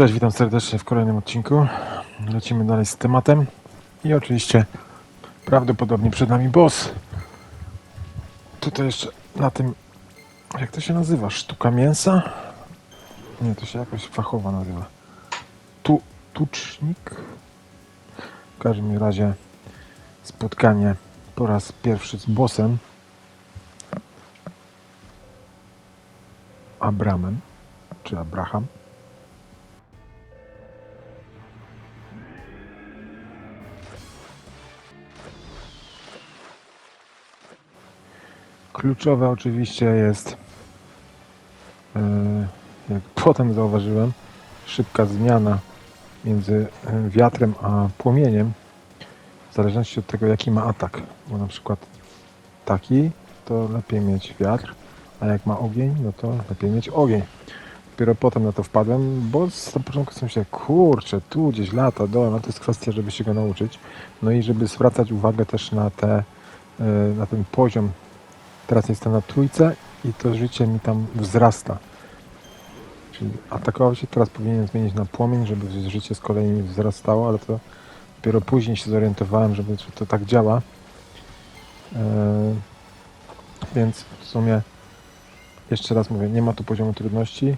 Cześć, witam serdecznie w kolejnym odcinku. Lecimy dalej z tematem. I oczywiście prawdopodobnie przed nami boss. Tutaj jeszcze na tym, jak to się nazywa? Sztuka mięsa? Nie, to się jakoś fachowo nazywa. Tu, tucznik? W każdym razie spotkanie po raz pierwszy z bossem. Abramem, czy Abraham. Kluczowe oczywiście jest, e, jak potem zauważyłem, szybka zmiana między e, wiatrem a płomieniem, w zależności od tego, jaki ma atak. Bo na przykład taki, to lepiej mieć wiatr, a jak ma ogień, no to lepiej mieć ogień. Dopiero potem na to wpadłem, bo na początku sobie myślałem, kurczę, tu gdzieś lata, dole, no to jest kwestia, żeby się go nauczyć. No i żeby zwracać uwagę też na te, e, na ten poziom Teraz jestem na trójce i to życie mi tam wzrasta. Czyli atakował się, teraz powinien zmienić na płomień, żeby życie z kolei mi wzrastało, ale to dopiero później się zorientowałem, żeby że to tak działa. Eee, więc w sumie jeszcze raz mówię, nie ma tu poziomu trudności.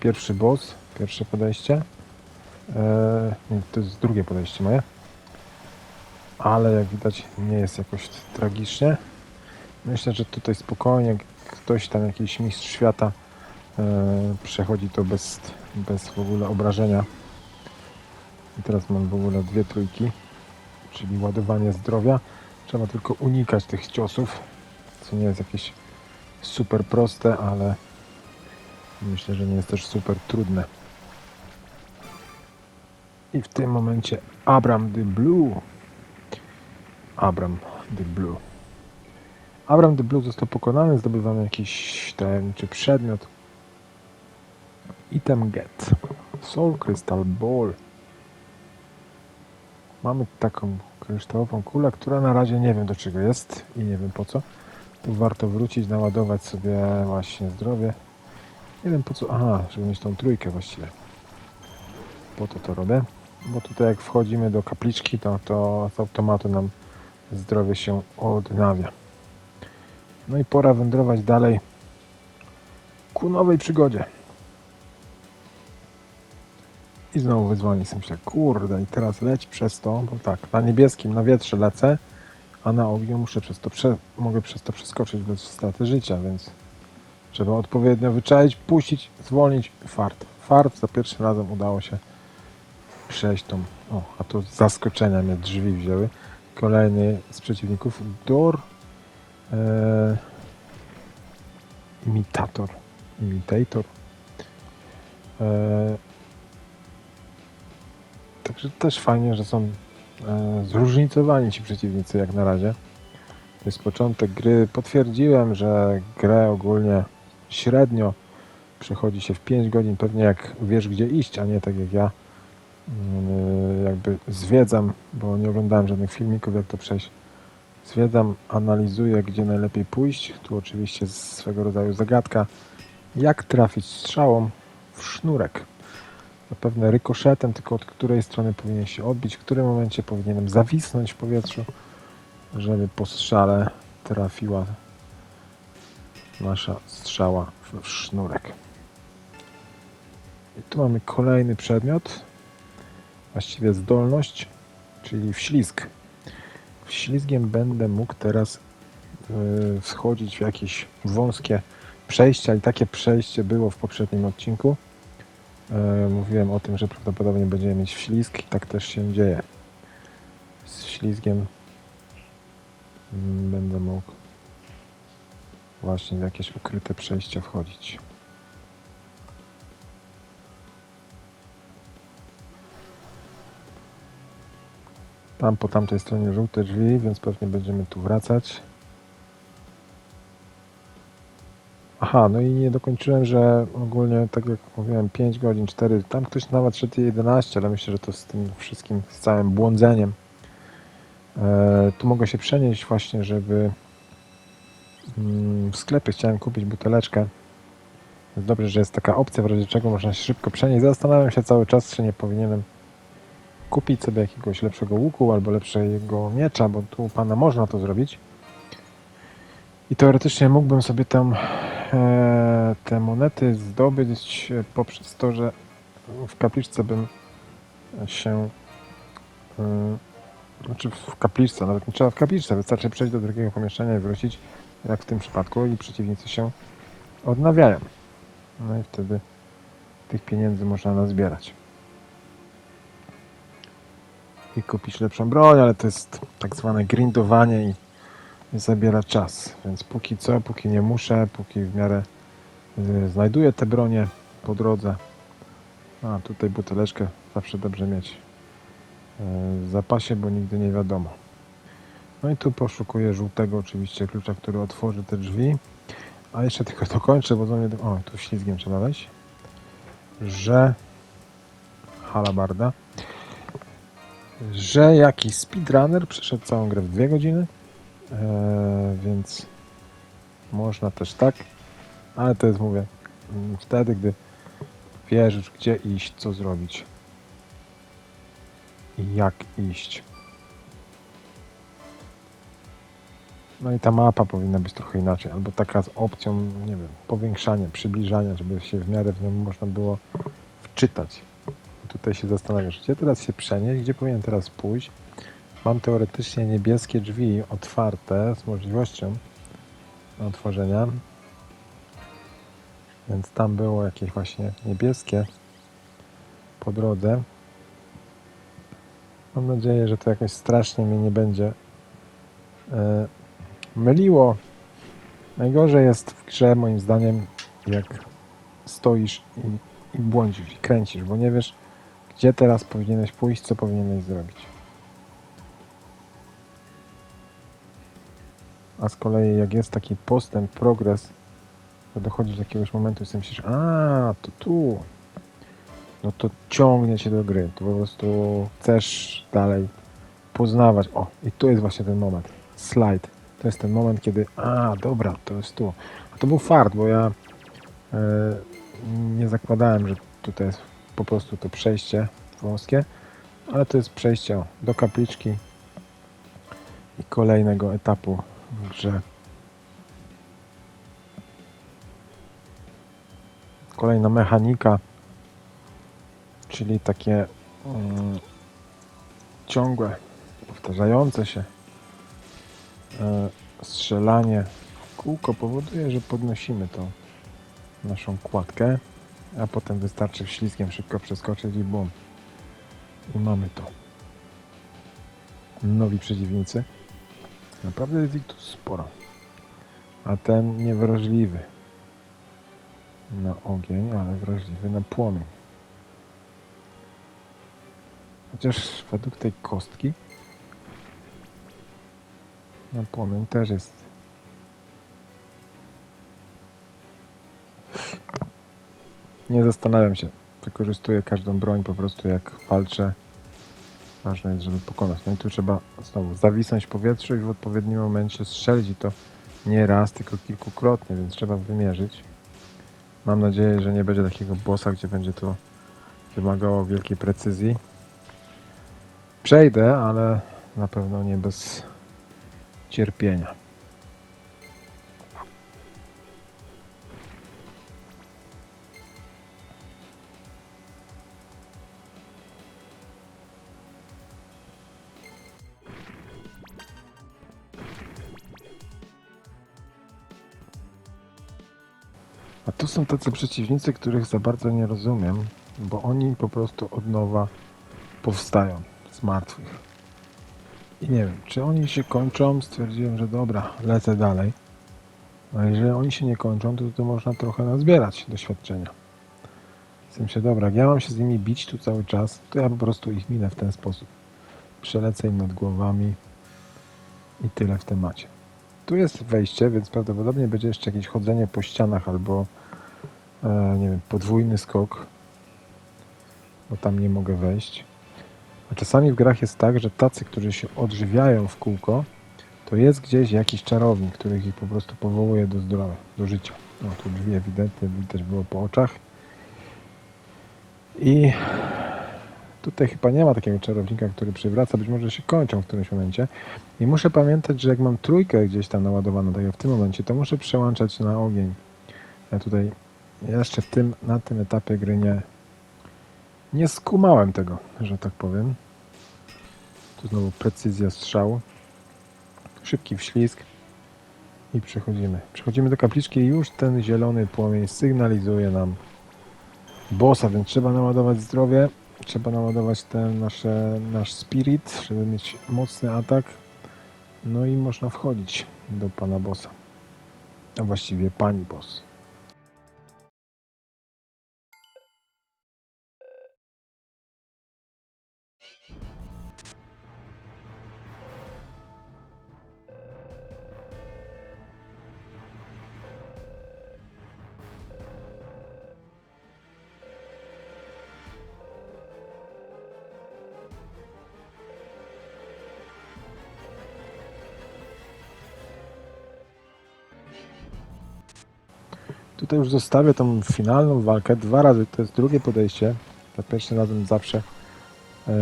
Pierwszy boss, pierwsze podejście. Eee, nie, to jest drugie podejście moje. Ale jak widać nie jest jakoś tragicznie. Myślę, że tutaj spokojnie ktoś tam, jakiś mistrz świata e, przechodzi to bez, bez w ogóle obrażenia. I teraz mam w ogóle dwie trójki, czyli ładowanie zdrowia. Trzeba tylko unikać tych ciosów, co nie jest jakieś super proste, ale myślę, że nie jest też super trudne. I w tym momencie Abram the Blue. Abram the Blue. Abram the Blue został pokonany, zdobywamy jakiś tajemniczy przedmiot. Item get. Soul Crystal Ball. Mamy taką kryształową kulę, która na razie nie wiem do czego jest i nie wiem po co. Tu warto wrócić, naładować sobie właśnie zdrowie. Nie wiem po co. Aha, żeby mieć tą trójkę właściwie. Po to to robię. Bo tutaj jak wchodzimy do kapliczki, to, to z automatu nam zdrowie się odnawia. No i pora wędrować dalej ku nowej przygodzie. I znowu wyzwanie. Myślę, kurde, i teraz leć przez to, bo tak, na niebieskim, na wietrze lecę, a na ogniu muszę przez to, prze, mogę przez to przeskoczyć bez straty życia, więc trzeba odpowiednio wyczaić, puścić, zwolnić, fart. Fart za pierwszym razem udało się przejść tą, o, a tu zaskoczenia mnie drzwi wzięły. Kolejny z przeciwników, Dor e, imitator, imitator. E, także też fajnie, że są e, zróżnicowani ci przeciwnicy jak na razie. To jest początek gry. Potwierdziłem, że grę ogólnie średnio przechodzi się w 5 godzin, pewnie jak wiesz gdzie iść, a nie tak jak ja mm, jakby zwiedzam, bo nie oglądałem żadnych filmików jak to przejść Zwiedzam, analizuję, gdzie najlepiej pójść. Tu oczywiście swego rodzaju zagadka. Jak trafić strzałą w sznurek? Zapewne rykoszetem, tylko od której strony powinien się odbić, w którym momencie powinienem zawisnąć w powietrzu, żeby po strzale trafiła nasza strzała w sznurek. I tu mamy kolejny przedmiot, właściwie zdolność, czyli wślizg ślizgiem będę mógł teraz yy, wchodzić w jakieś wąskie przejścia i takie przejście było w poprzednim odcinku. Yy, mówiłem o tym, że prawdopodobnie będziemy mieć ślizg i tak też się dzieje. Z ślizgiem yy, będę mógł właśnie w jakieś ukryte przejścia wchodzić. Tam po tamtej stronie żółte drzwi, więc pewnie będziemy tu wracać. Aha, no i nie dokończyłem, że ogólnie, tak jak mówiłem, 5 godzin, 4, tam ktoś nawet szedł 11, ale myślę, że to z tym wszystkim, z całym błądzeniem. E, tu mogę się przenieść właśnie, żeby mm, w sklepie chciałem kupić buteleczkę dobrze, że jest taka opcja, w razie czego można się szybko przenieść. Zastanawiam się cały czas, czy nie powinienem kupić sobie jakiegoś lepszego łuku albo lepszego miecza, bo tu pana można to zrobić. I teoretycznie mógłbym sobie tam e, te monety zdobyć poprzez to, że w kapliczce bym się. E, znaczy w kapliczce, nawet nie trzeba w kapliczce, wystarczy przejść do drugiego pomieszczenia i wrócić, jak w tym przypadku, i przeciwnicy się odnawiają. No i wtedy tych pieniędzy można nazbierać. I kupić lepszą broń, ale to jest tak zwane grindowanie i, zabiera czas. Więc póki co, póki nie muszę, póki w miarę y, znajduję te bronie po drodze. A tutaj buteleczkę zawsze dobrze mieć y, w zapasie, bo nigdy nie wiadomo. No i tu poszukuję żółtego oczywiście klucza, który otworzy te drzwi. A jeszcze tylko dokończę, bo do mnie... O, tu ślizgiem trzeba wejść. Że... Halabarda. Że jakiś speedrunner przeszedł całą grę w dwie godziny. Eee, więc można też tak. Ale to jest, mówię, wtedy, gdy wiesz, gdzie iść, co zrobić. I jak iść. No i ta mapa powinna być trochę inaczej, albo taka z opcją, nie wiem, powiększania, przybliżania, żeby się w miarę w nią można było wczytać. Tutaj się zastanawiasz, gdzie teraz się przenieść, gdzie powinien teraz pójść. Mam teoretycznie niebieskie drzwi otwarte z możliwością otworzenia. Więc tam było jakieś właśnie niebieskie po drodze. Mam nadzieję, że to jakoś strasznie mnie nie będzie e, myliło. Najgorzej jest w grze, moim zdaniem, jak stoisz i, i błądzisz, i kręcisz, bo nie wiesz, gdzie teraz powinieneś pójść, co powinieneś zrobić. A z kolei, jak jest taki postęp, progres, to dochodzisz do jakiegoś momentu i sobie myślisz, a, to tu. No to ciągnie cię do gry. To po prostu chcesz dalej poznawać. O, i tu jest właśnie ten moment. Slide. To jest ten moment, kiedy, a dobra, to jest tu. A to był fart, bo ja e, nie zakładałem, że tutaj jest po prostu to przejście wąskie, ale to jest przejście do kapliczki i kolejnego etapu w grze. Kolejna mechanika, czyli takie mm, ciągłe, powtarzające się e, strzelanie w kółko powoduje, że podnosimy tą naszą kładkę, a potem wystarczy ślizgiem szybko przeskoczyć i bum. I mamy to. Nowi przeciwnicy. Naprawdę jest ich tu sporo. A ten niewrażliwy na ogień, ale wrażliwy na płomień. Chociaż według tej kostki na płomień też jest. Nie zastanawiam się. Wykorzystuję każdą broń po prostu jak walczę. Ważne jest, żeby pokonać. No i tu trzeba znowu zawisnąć w powietrzu i w odpowiednim momencie strzelić i to nie raz, tylko kilkukrotnie, więc trzeba wymierzyć. Mam nadzieję, że nie będzie takiego bossa, gdzie będzie to wymagało wielkiej precyzji. Przejdę, ale na pewno nie bez cierpienia. Są tacy przeciwnicy, których za bardzo nie rozumiem, bo oni po prostu od nowa powstają z martwych. I nie wiem, czy oni się kończą, stwierdziłem, że dobra, lecę dalej. A jeżeli oni się nie kończą, to, to można trochę nazbierać doświadczenia. W sensie, dobra, jak ja mam się z nimi bić tu cały czas, to ja po prostu ich minę w ten sposób. Przelecę im nad głowami i tyle w temacie. Tu jest wejście, więc prawdopodobnie będzie jeszcze jakieś chodzenie po ścianach albo nie wiem, podwójny skok, bo tam nie mogę wejść. A czasami w grach jest tak, że tacy, którzy się odżywiają w kółko, to jest gdzieś jakiś czarownik, który ich po prostu powołuje do zdrowia, do życia. No tu drzwi ewidentnie widać było po oczach. I tutaj chyba nie ma takiego czarownika, który przywraca, być może się kończą w którymś momencie. I muszę pamiętać, że jak mam trójkę gdzieś tam naładowaną, tak jak w tym momencie, to muszę przełączać na ogień. Ja tutaj jeszcze w tym, na tym etapie gry nie, nie skumałem tego, że tak powiem. Tu znowu precyzja strzału. Szybki wślizg. I przechodzimy. Przechodzimy do kapliczki i już ten zielony płomień sygnalizuje nam bossa, więc trzeba naładować zdrowie. Trzeba naładować ten nasze, nasz spirit, żeby mieć mocny atak. No i można wchodzić do pana bossa. A właściwie pani boss. Tutaj już zostawię tą finalną walkę. Dwa razy, to jest drugie podejście. Za pierwszym razem zawsze. e,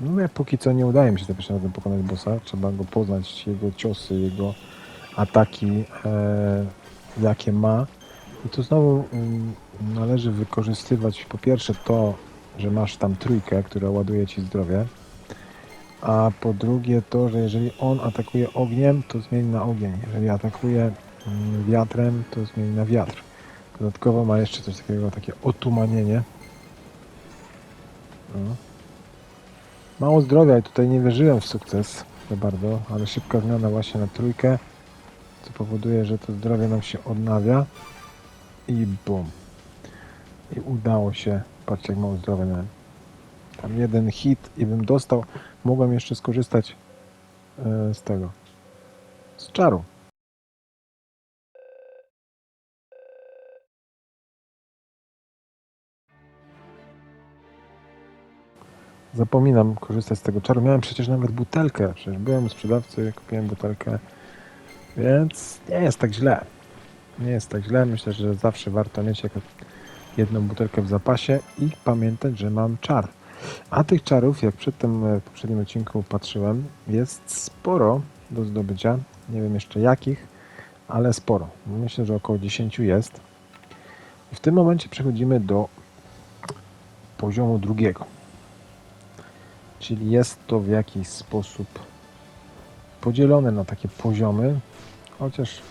no jak póki co nie udaje mi się za pierwszym razem pokonać bossa. Trzeba go poznać, jego ciosy, jego ataki, e, jakie ma. I tu znowu mm, należy wykorzystywać po pierwsze to, że masz tam trójkę, która ładuje ci zdrowie. A po drugie to, że jeżeli on atakuje ogniem, to zmieni na ogień. Jeżeli atakuje wiatrem, to zmieni na wiatr. Dodatkowo ma jeszcze coś takiego, takie otumanienie. No. Mało zdrowia i tutaj nie wierzyłem w sukces za bardzo, ale szybka zmiana właśnie na trójkę, co powoduje, że to zdrowie nam się odnawia i bum. I udało się, patrzcie jak mało zdrowia miałem. Tam jeden hit i bym dostał, mogłem jeszcze skorzystać e, z tego, z czaru. Zapominam korzystać z tego czaru. Miałem przecież nawet butelkę. Przecież byłem u sprzedawcy, kupiłem butelkę. Więc nie jest tak źle. Nie jest tak źle. Myślę, że zawsze warto mieć jako jedną butelkę w zapasie i pamiętać, że mam czar. A tych czarów, jak przedtem e, w poprzednim odcinku patrzyłem, jest sporo do zdobycia. Nie wiem jeszcze jakich, ale sporo. Myślę, że około 10 jest. W tym momencie przechodzimy do poziomu drugiego. Czyli jest to w jakiś sposób podzielone na takie poziomy, chociaż,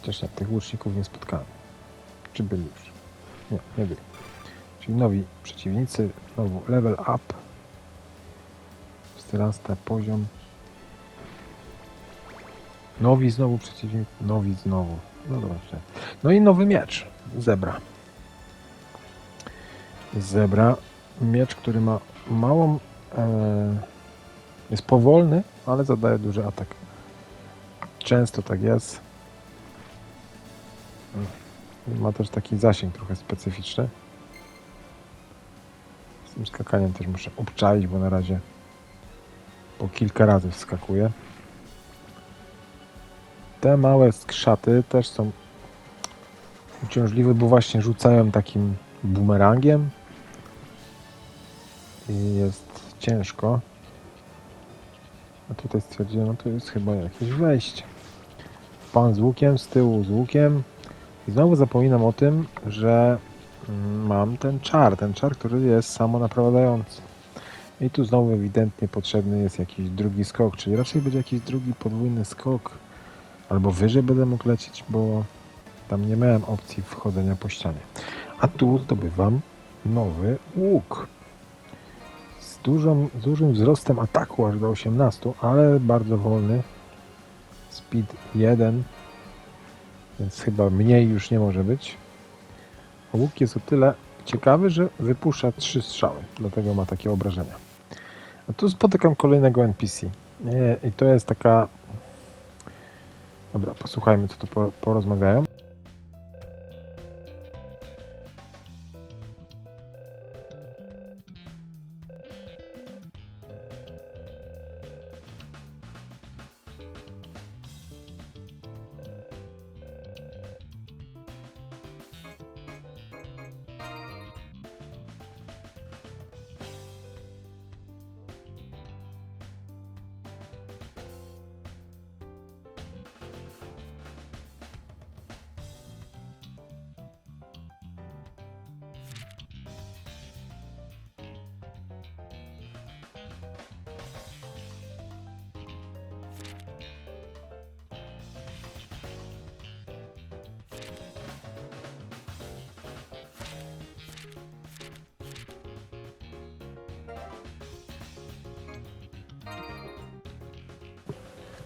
chociaż ja tych łuczników nie spotkałem. Czy byli już? Nie, nie byli. Czyli nowi przeciwnicy, znowu level up, wzrasta poziom. Nowi znowu przeciwnicy, nowi znowu. No dobrze. No i nowy miecz, zebra. Zebra, miecz, który ma małą jest powolny, ale zadaje duży atak. Często tak jest. Ma też taki zasięg trochę specyficzny. Z tym skakaniem też muszę obczaić, bo na razie po kilka razy wskakuje. Te małe skrzaty też są uciążliwe, bo właśnie rzucają takim bumerangiem i jest ciężko. A tutaj stwierdziłem, no to jest chyba jakieś wejście. Pan z łukiem, z tyłu z łukiem. I znowu zapominam o tym, że mm, mam ten czar, ten czar, który jest samonaprowadzający. I tu znowu ewidentnie potrzebny jest jakiś drugi skok, czyli raczej będzie jakiś drugi podwójny skok. Albo wyżej będę mógł lecieć, bo tam nie miałem opcji wchodzenia po ścianie. A tu zdobywam nowy łuk dużą, dużym wzrostem ataku aż do 18, ale bardzo wolny. Speed 1, więc chyba mniej już nie może być. Łuk jest o tyle ciekawy, że wypuszcza trzy strzały, dlatego ma takie obrażenia. A tu spotykam kolejnego NPC. Nie, I to jest taka. Dobra, posłuchajmy, co tu po- porozmawiają.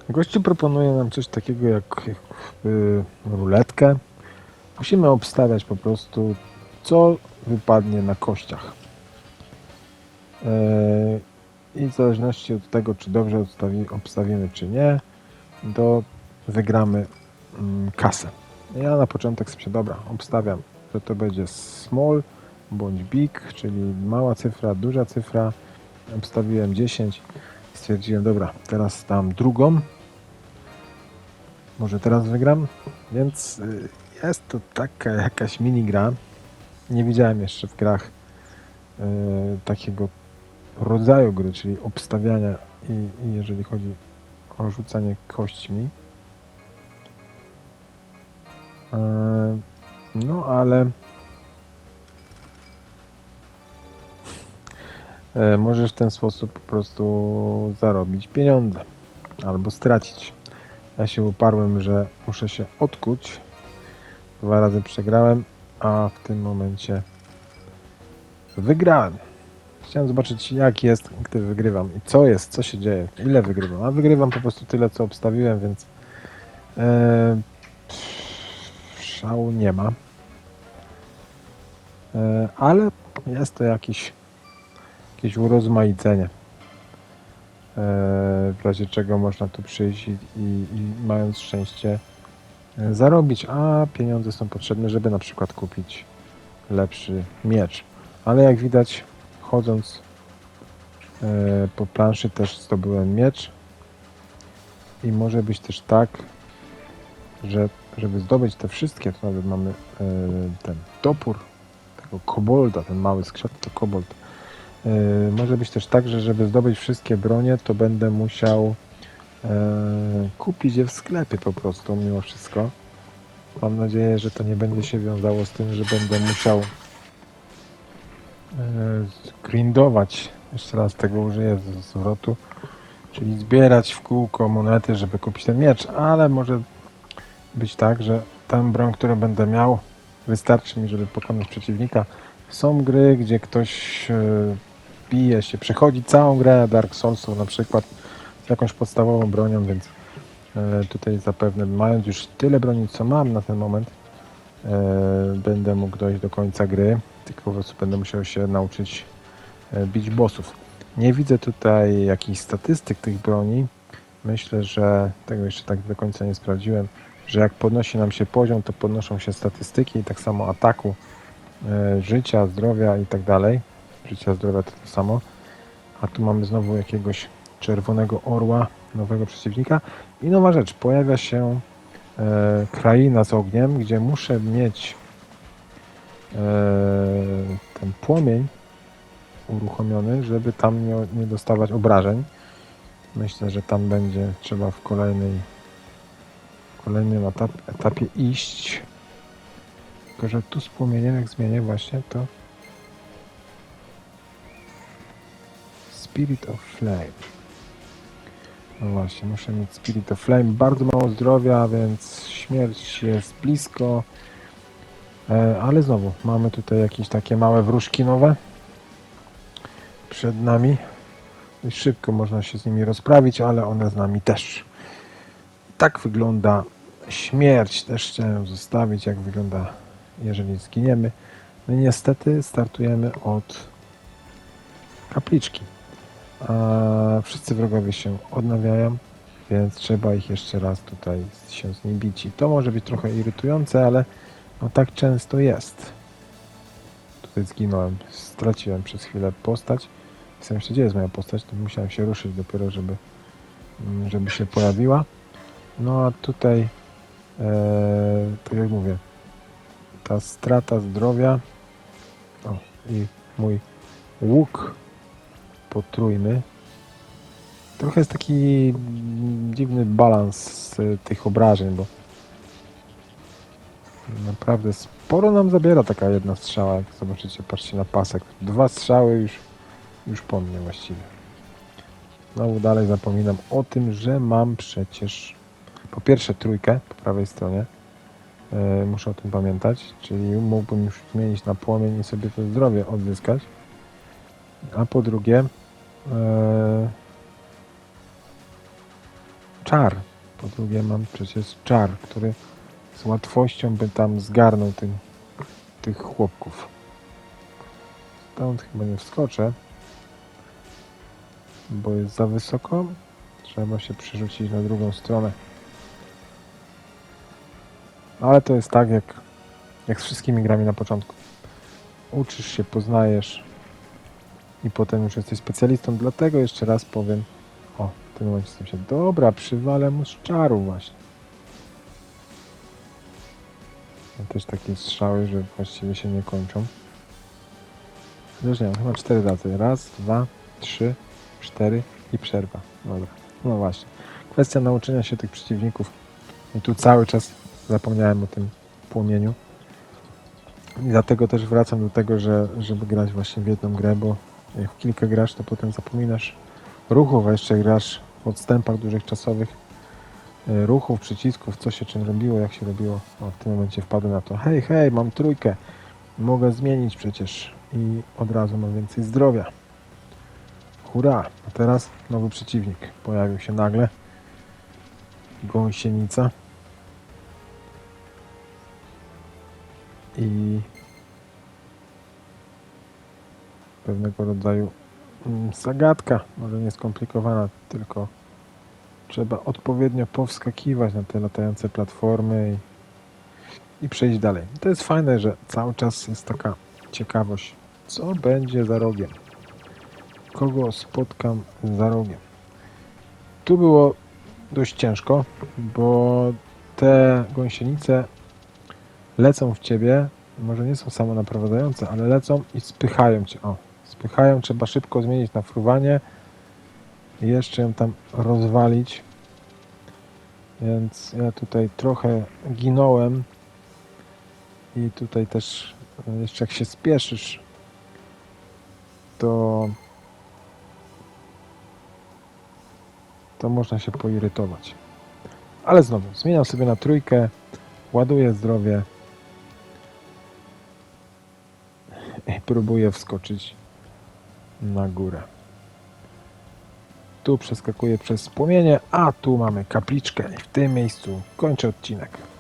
Gościu proponuje nam coś takiego jak y, ruletkę. Musimy obstawiać po prostu, co wypadnie na kościach. E, I w zależności od tego, czy dobrze obstawi, obstawimy, czy nie, to wygramy mm, kasę. Ja na początek sobie, dobra, obstawiam, że to będzie small bądź big, czyli mała cyfra, duża cyfra. Obstawiłem 10 i stwierdziłem, dobra, teraz dam drugą. Może teraz wygram? Więc y, jest to taka jakaś minigra. Nie widziałem jeszcze w grach y, takiego rodzaju gry, czyli obstawiania i, i jeżeli chodzi o rzucanie kośćmi. E, No ale e, możesz w ten sposób po prostu zarobić pieniądze albo stracić. Ja się uparłem, że muszę się odkuć. Dwa razy przegrałem, a w tym momencie wygrałem. Chciałem zobaczyć, jak jest, gdy wygrywam i co jest, co się dzieje, ile wygrywam. A wygrywam po prostu tyle, co obstawiłem, więc e, szału nie ma. E, ale jest to jakiś, jakieś urozmaicenie. W razie czego można tu przyjść i, i, i mając szczęście e, zarobić, a pieniądze są potrzebne, żeby na przykład kupić lepszy miecz. Ale jak widać, chodząc e, po planszy też zdobyłem miecz i może być też tak, że żeby zdobyć te wszystkie, to nawet mamy e, ten topór tego kobolda, ten mały skrzat to kobold. E, może być też tak, że żeby zdobyć wszystkie bronie, to będę musiał e, kupić je w sklepie po prostu, mimo wszystko. Mam nadzieję, że to nie będzie się wiązało z tym, że będę musiał e, grindować, jeszcze raz tego użyję z zwrotu, czyli zbierać w kółko monety, żeby kupić ten miecz, ale może być tak, że tę broń, którą będę miał, wystarczy mi, żeby pokonać przeciwnika. Są gry, gdzie ktoś bije się, przechodzi całą grę Dark Soulsów na przykład z jakąś podstawową bronią, więc e, tutaj zapewne mając już tyle broni, co mam na ten moment, e, będę mógł dojść do końca gry, tylko po prostu będę musiał się nauczyć e, bić bossów. Nie widzę tutaj jakichś statystyk tych broni. Myślę, że tego jeszcze tak do końca nie sprawdziłem, że jak podnosi nam się poziom, to podnoszą się statystyki, tak samo ataku, życia, zdrowia i tak dalej. Życia, zdrowia to to samo. A tu mamy znowu jakiegoś czerwonego orła, nowego przeciwnika. I nowa rzecz, pojawia się e, kraina z ogniem, gdzie muszę mieć e, ten płomień uruchomiony, żeby tam nie, nie dostawać obrażeń. Myślę, że tam będzie trzeba w kolejnej w kolejnym etap, etapie iść. Tylko, że tu z płomieniem, jak zmienię właśnie, to Spirit of Flame. No właśnie, muszę mieć Spirit of Flame. Bardzo mało zdrowia, więc śmierć jest blisko. E, ale znowu, mamy tutaj jakieś takie małe wróżki nowe przed nami. Szybko można się z nimi rozprawić, ale one z nami też. Tak wygląda śmierć. Też chciałem zostawić, jak wygląda, jeżeli zginiemy. My niestety startujemy od kapliczki. A wszyscy wrogowie się odnawiają, więc trzeba ich jeszcze raz tutaj się z nimi bić. I to może być trochę irytujące, ale no tak często jest. Tutaj zginąłem, straciłem przez chwilę postać. Jestem jeszcze, gdzie jest moja postać, to musiałem się ruszyć dopiero, żeby, mm, żeby się pojawiła. No a tutaj, e, tak jak mówię, ta strata zdrowia o, i mój łuk potrójny. Trochę jest taki dziwny balans e, tych obrażeń, bo naprawdę sporo nam zabiera taka jedna strzała. Jak zobaczycie, patrzcie na pasek. Dwa strzały już, już po mnie właściwie. Znowu dalej zapominam o tym, że mam przecież po pierwsze trójkę po prawej stronie. E, muszę o tym pamiętać, czyli mógłbym już zmienić na płomień i sobie to zdrowie odzyskać. A po drugie, czar. Po drugie mam przecież czar, który z łatwością by tam zgarnął tym, tych chłopków. Stąd chyba nie wskoczę, bo jest za wysoko. Trzeba się przerzucić na drugą stronę. Ale to jest tak jak, jak z wszystkimi grami na początku. Uczysz się, poznajesz i potem już jesteś specjalistą. Dlatego jeszcze raz powiem, o, w tym momencie jestem się, dobra, przywalę mu z czaru właśnie. Mam też takie strzały, że właściwie się nie kończą. Już nie wiem, chyba cztery razy. Raz, dwa, trzy, cztery i przerwa. Dobra. No właśnie. Kwestia nauczenia się tych przeciwników. I tu cały czas zapomniałem o tym płomieniu. I dlatego też wracam do tego, że żeby grać właśnie w jedną grę, bo w kilka grasz, to potem zapominasz ruchów, a jeszcze grasz w odstępach dużych czasowych e, ruchów, przycisków, co się czym robiło, jak się robiło. O, w tym momencie wpadłem na to, hej, hej, mam trójkę, mogę zmienić przecież i od razu mam więcej zdrowia. Hurra! A teraz nowy przeciwnik pojawił się nagle. Gąsienica. I pewnego rodzaju mm, zagadka, może nie skomplikowana, tylko trzeba odpowiednio powskakiwać na te latające platformy i, i przejść dalej. To jest fajne, że cały czas jest taka ciekawość, co będzie za rogiem kogo spotkam za rogiem. Tu było dość ciężko, bo te gąsienice lecą w ciebie, może nie są samonaprowadzające, ale lecą i spychają cię. O, spychają, trzeba szybko zmienić na fruwanie. I jeszcze ją tam rozwalić. Więc ja tutaj trochę ginąłem. I tutaj też e, jeszcze jak się spieszysz, to to można się poirytować. Ale znowu, zmieniam sobie na trójkę, ładuję zdrowie. I próbuję wskoczyć na górę. Tu przeskakuję przez płomienie, a tu mamy kapliczkę i w tym miejscu kończę odcinek.